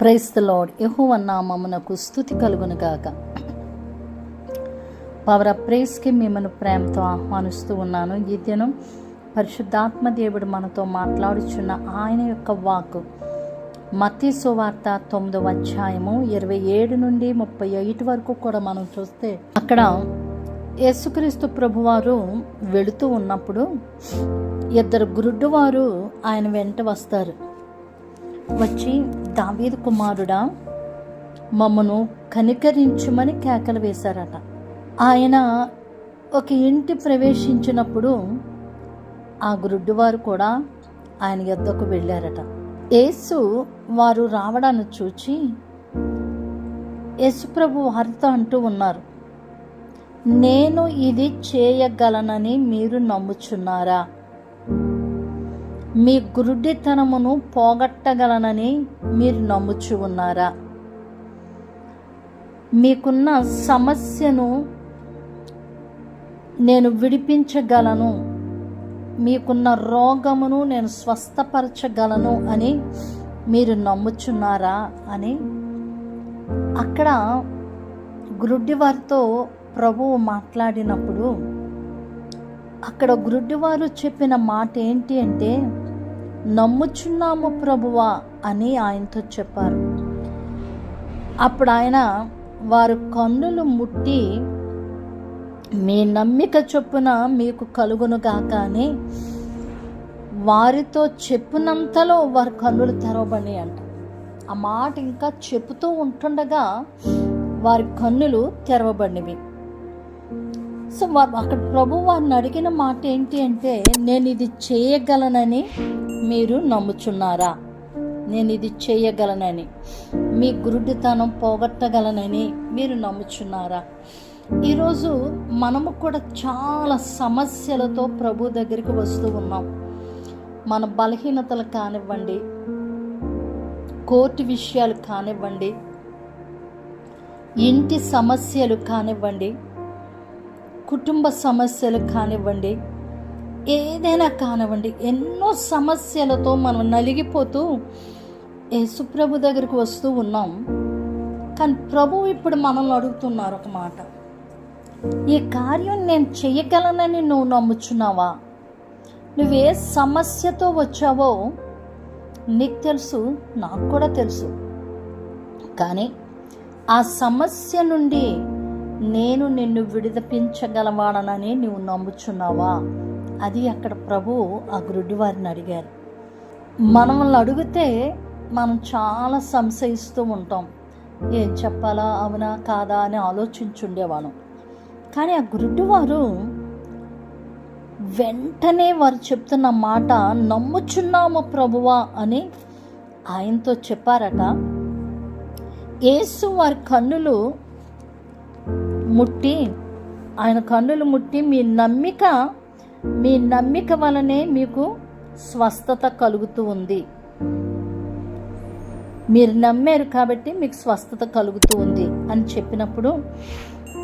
Price the lord యహోవ స్థుతి కలుగునుగాక. పవర్ ఆఫ్ ప్రేస్కి మిమ్మల్ని ప్రేమతో ఆహ్వానిస్తూ ఉన్నాను. ఈ దినం పరిశుద్ధాత్మ దేవుడు మనతో మాట్లాడుచున్న ఆయన యొక్క వాక్ మతీ సువార్త తొమ్మిదవ అధ్యాయము ఇరవై ఏడు నుండి ముప్పై ఐదు వరకు కూడా మనం చూస్తే అక్కడ యేసుక్రీస్తు ప్రభువారు వెళుతూ ఉన్నప్పుడు ఇద్దరు గురుడ్డువారు ఆయన వెంట వస్తారు. వచ్చి దావీదు కుమారుడా మమ్మను కనికరించుమని కేకలు వేశారట. ఆయన ఒక ఇంటి ప్రవేశించినప్పుడు ఆ గురుడ్డువారు కూడా ఆయన యొద్దకు వెళ్ళారట. యేసు వారు రావడాన్ని చూచి యేసుప్రభు వారితో అంటూ ఉన్నారు నేను ఇది చేయగలనని మీరు నమ్ముచున్నారా? మీ గురుడితనమును పోగొట్టగలనని మీరు నమ్ముచు ఉన్నారా? మీకున్న సమస్యను నేను విడిపించగలను. మీకున్న రోగమును నేను స్వస్థపరచగలను అని మీరు నమ్ముచున్నారా అని? అక్కడ గురుడ్డివారితో ప్రభువు మాట్లాడినప్పుడు అక్కడ గురుడ్డివారు చెప్పిన మాట ఏంటి అంటే నమ్ముచున్నాము ప్రభువా అని ఆయనతో చెప్పారు. అప్పుడు ఆయన వారు కన్నులు ముట్టి మీ నమ్మిక చొప్పున మీకు కలుగునుగాక అని వారితో చెప్పినంతలో వారి కన్నులు తెరవబడి అంట. ఆ మాట ఇంకా చెబుతూ ఉంటుండగా వారి కన్నులు తెరవబడినవి. సో వారు అక్కడ ప్రభు వారిని అడిగిన మాట ఏంటి అంటే నేను ఇది చేయగలనని మీరు నమ్ముచున్నారా? నేను ఇది చేయగలనని మీ గురుడితనం పోగొట్టగలనని మీరు నమ్ముచున్నారా? ఈరోజు మనము కూడా చాలా సమస్యలతో ప్రభు దగ్గరికి వస్తూ ఉన్నాం. మన బలహీనతలు కానివ్వండి కోర్టు విషయాలు కానివ్వండి ఇంటి సమస్యలు కానివ్వండి కుటుంబ సమస్యలు కానివ్వండి ఏదైనా కానివ్వండి ఎన్నో సమస్యలతో మనం నలిగిపోతూ యేసుప్రభు దగ్గరికి వస్తూ ఉన్నాం. కానీ ప్రభు ఇప్పుడు మనల్ని అడుగుతున్నారు ఒక మాట. ఈ కార్యం నేను చేయగలనని నువ్వు నమ్ముచున్నావా? నువ్వే సమస్యతో వచ్చావో నీకు తెలుసు నాకు కూడా తెలుసు. కానీ ఆ సమస్య నుండి నేను నిన్ను విడిదపించగలవాడనని నువ్వు నమ్ముచున్నావా? అది అక్కడ ప్రభు ఆ గురుడి వారిని అడిగారు. మనల్ని అడిగితే మనం చాలా సంశయిస్తూ ఉంటాం. ఏం చెప్పాలా? అవునా? కాదా? అని ఆలోచించుండేవాళ్ళం. కానీ ఆ గురుడు వారు వెంటనే వారు చెప్తున్న మాట నమ్ముచున్నాము ప్రభువా అని ఆయనతో చెప్పారట. యేసు వారి కన్నులు ముట్టి ఆయన కన్నులు ముట్టి మీ నమ్మిక మీ నమ్మిక వలనే మీకు స్వస్థత కలుగుతూ ఉంది. మీరు నమ్మారు కాబట్టి మీకు స్వస్థత కలుగుతూ ఉంది అని చెప్పినప్పుడు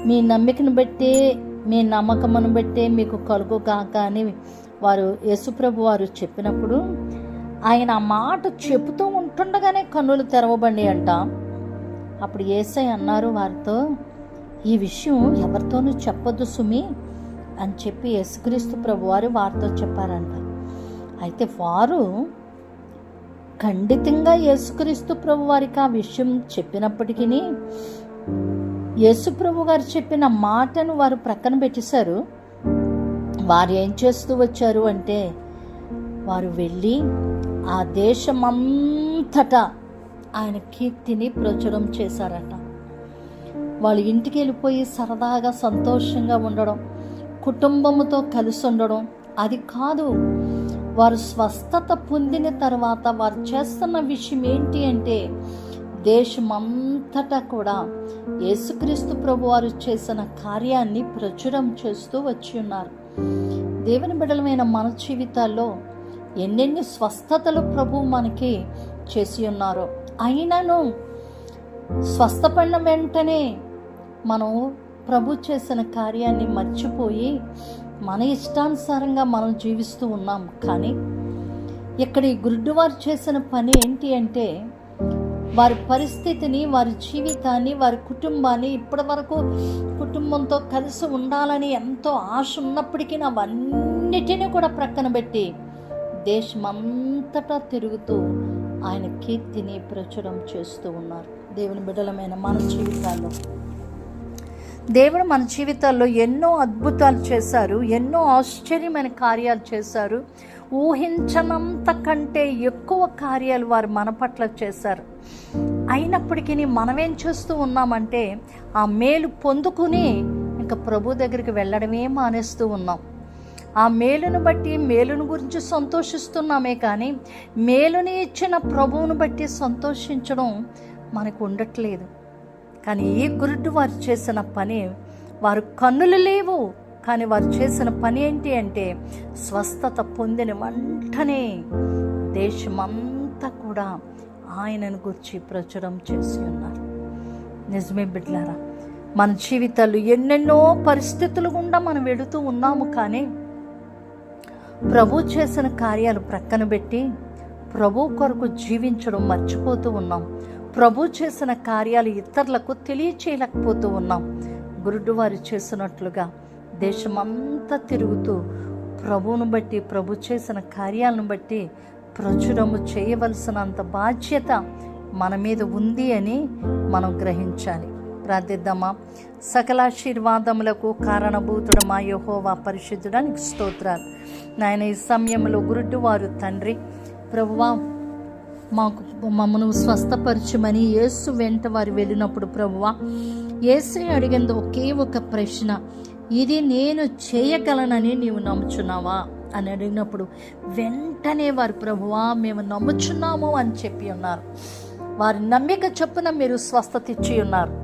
మీ నమ్మికను బట్టి మీ నమ్మకమును బట్టే మీకు కలుగు కాక అని వారు యేసుప్రభు వారు చెప్పినప్పుడు ఆయన ఆ మాట చెబుతూ ఉంటుండగానే కన్నులు తెరవబండి అంట అప్పుడు ఏసై అన్నారు వారితో ఈ విషయం ఎవరితోనూ చెప్పొద్దు సుమి అని చెప్పి యేసుక్రీస్తు ప్రభు వారు వారితో చెప్పారంట. అయితే వారు ఖండితంగా యేసుక్రీస్తు ప్రభు వారికి ఆ విషయం చెప్పినప్పటికీ యేసుప్రభు గారు చెప్పిన మాటను వారు ప్రక్కన పెట్టేశారు. వారు ఏం చేస్తూ వచ్చారు అంటే వారు వెళ్ళి ఆ దేశమంతటా ఆయన కీర్తిని ప్రచురం చేశారట. వాళ్ళ ఇంటికి వెళ్ళిపోయి సరదాగా సంతోషంగా ఉండడం కుటుంబముతో కలిసి ఉండడం అది కాదు. వారు స్వస్థత పొందిన తర్వాత వారు చేస్తున్న విషయం ఏంటి అంటే దేశమంతటా కూడా యేసుక్రీస్తు ప్రభు వారు చేసిన కార్యాన్ని ప్రచురం చేస్తూ వచ్చి ఉన్నారు. దేవుని బిడలమైన మన జీవితాల్లో ఎన్నెన్ని స్వస్థతలు ప్రభు మనకి చేసి ఉన్నారో అయినను స్వస్థపడిన వెంటనే మనం ప్రభు చేసిన కార్యాన్ని మర్చిపోయి మన ఇష్టానుసారంగా మనం జీవిస్తూ ఉన్నాం. కానీ ఇక్కడ ఈ గురుడువారు చేసిన పని ఏంటి అంటే వారి పరిస్థితిని వారి జీవితాన్ని వారి కుటుంబాన్ని ఇప్పటి వరకు కుటుంబంతో కలిసి ఉండాలని ఎంతో ఆశ ఉన్నప్పటికీ అవన్నిటిని కూడా ప్రక్కన పెట్టి దేశమంతటా తిరుగుతూ ఆయన కీర్తిని ప్రచురం చేస్తూ ఉన్నారు. దేవుని బిడ్డలమైన మన జీవితాల్లో దేవుడు మన జీవితాల్లో ఎన్నో అద్భుతాలు చేశారు ఎన్నో ఆశ్చర్యమైన కార్యాలు చేశారు. ఊహించనంత కంటే ఎక్కువ కార్యాలు వారు మన పట్ల చేశారు. అయినప్పటికీ మనమేం చేస్తూ ఉన్నామంటే ఆ మేలు పొందుకుని ఇంకా ప్రభు దగ్గరికి వెళ్ళడమే మానేస్తూ ఉన్నాం. ఆ మేలును బట్టి మేలును గురించి సంతోషిస్తున్నామే కానీ మేలుని ఇచ్చిన ప్రభువును బట్టి సంతోషించడం మనకు ఉండట్లేదు. కానీ ఈ గురుడు వారు చేసిన పని వారు కన్నులు లేవు. కానీ వారు చేసిన పని ఏంటి అంటే స్వస్థత పొందిన వెంటనే దేశమంతా కూడా ఆయనను గురించి ప్రచురం చేసి ఉన్నారు. నిజమే బిడ్లారా మన జీవితాలు ఎన్నెన్నో పరిస్థితులు గుండా మనం వెళుతూ ఉన్నాము కానీ ప్రభు చేసిన కార్యాలు ప్రక్కన పెట్టి ప్రభు కొరకు జీవించడం మర్చిపోతూ ఉన్నాం. ప్రభు చేసిన కార్యాలు ఇతరులకు తెలియచేయలేకపోతూ ఉన్నాం. గురుడు వారు చేసినట్లుగా దేశమంతా తిరుగుతూ ప్రభువును బట్టి ప్రభు చేసిన కార్యాలను బట్టి ప్రచురము చేయవలసినంత బాధ్యత మన మీద ఉంది అని మనం గ్రహించాలి. ప్రార్థిద్దామా? సకలాశీర్వాదములకు కారణభూతుడు మా యహోవా పరిశుద్ధుడానికి స్తోత్రాలు. నాయన ఈ సమయంలో గురుడు వారు తండ్రి ప్రభువా మాకు మమ్మను స్వస్థపరచమని యేసు వెంట వారు వెళ్ళినప్పుడు ప్రభువా యేసు అడిగింది ఒకే ఒక ప్రశ్న. ఇది నేను చేయగలనని నీవు నమ్ముచున్నావా? అని అడిగినప్పుడు వెంటనే వారు ప్రభువా మేము నమ్ముచున్నాము అని చెప్పి ఉన్నారు. వారి నమ్మిక చొప్పున మీరు స్వస్థత ఇచ్చి ఉన్నారు.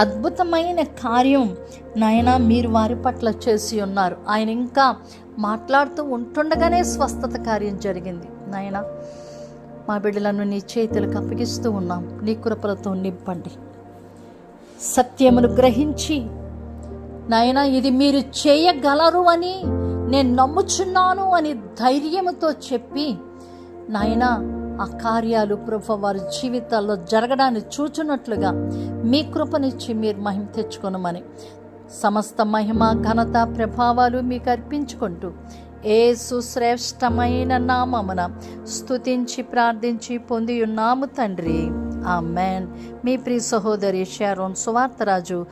అద్భుతమైన కార్యం నాయన మీరు వారి పట్ల చేసి ఉన్నారు. ఆయన ఇంకా మాట్లాడుతూ ఉంటుండగానే స్వస్థత కార్యం జరిగింది. నాయనా మా బిడ్డలను నీ చేతులకు అప్పగిస్తూ ఉన్నాం. నీ కృపలతో నింపండి. సత్యమును గ్రహించి నాయన ఇది మీరు చేయగలరు అని నేను నమ్ముచున్నాను అని ధైర్యముతో చెప్పి నాయన ఆ కార్యాలు ప్రభు వారి జీవితాల్లో జరగడాన్ని చూచున్నట్లుగా మీ కృపనిచ్చి మీరు మహిమ తెచ్చుకొనమని సమస్త మహిమ ఘనత ప్రభావాలు మీకు అర్పించుకుంటూ ఏ సుశ్రేష్టమైన నామమున స్తుతించి ప్రార్థించి పొంది ఉన్నాము తండ్రి. ఆ మ్యాన్ మీ ప్రియ సహోదరి షారోన్ సువార్తరాజు